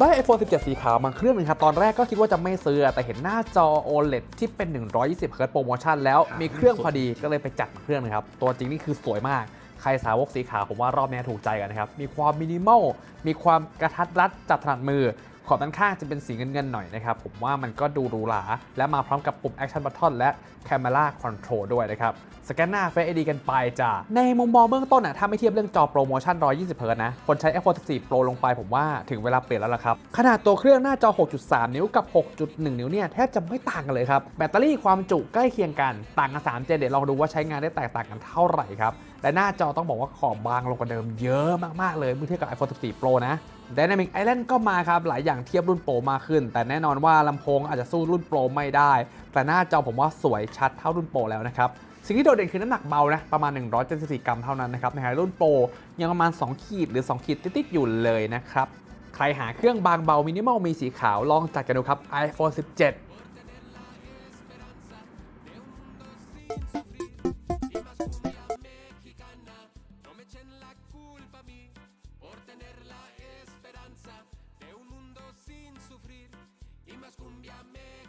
ได้ iPhone 17 สีขาวมาเครื่องหนึงครับ ตอนแรกก็คิดว่าจะไม่ซื้อ แต่เห็นหน้าจอ OLED ที่เป็น 120 Hz โปรโมชั่นแล้วมีเครื่องพอดีก็เลยไปจัดมาเครื่องหนึงครับ ตัวจริงนี่คือสวยมาก ใครสาวกสีขาวผมว่ารอบนี้ถูกใจกันนะครับ มีความมินิมอล มีความกระทัดรัดจับถนัดมือขอบด้านข้างจะเป็นสีเงินๆหน่อยนะครับ ผมว่ามันก็ดูหรูหรา และมาพร้อมกับปุ่ม Action Button และ Camera Control ด้วยนะครับ สแกนหน้า Face ID กันไปจ้ะในมุมมองเบื้องต้นอะถ้าไม่เทียบเรื่องจอโปรโมชั่น 120เฮิร์ตซ์นะ คนใช้ iPhone 14 Pro ลงไปผมว่าถึงเวลาเปลี่ยนแล้วล่ะครับ ขนาดตัวเครื่องหน้าจอ 6.3 นิ้วกับ 6.1 นิ้วเนี่ยแทบจะไม่ต่างกันเลยครับ แบตเตอรี่ความจุใกล้เคียงกันต่างกัน3เจนเดี๋ยวลองดูว่าใช้งานได้แตกต่างกันเท่าไหร่ครับและหน้าจอต้องบอกว่าขอบบางลงกว่าเดิมเยอะมากๆเลยเมื่อเทียบกับ iPhone 14 Pro นะ Dynamic Island ก็มาครับหลายอย่างเทียบรุ่นโปรมากขึ้น แต่แน่นอนว่าลำโพงอาจจะสู้รุ่นโปรไม่ได้ แต่หน้าจอผมว่าสวยชัดเท่ารุ่นโปรแล้วนะครับสิ่งที่โดดเด่นคือน้ำหนักเบานะประมาณ 174 กรัมเท่านั้นนะครับในรุ่นโปรยังประมาณ 2 ขีดหรือ 2 ขีดติดๆอยู่เลยนะครับใครหาเครื่องบางเบามินิมอลมีสีขาวลองจัดกันดูครับ iPhone 17 las cumbias me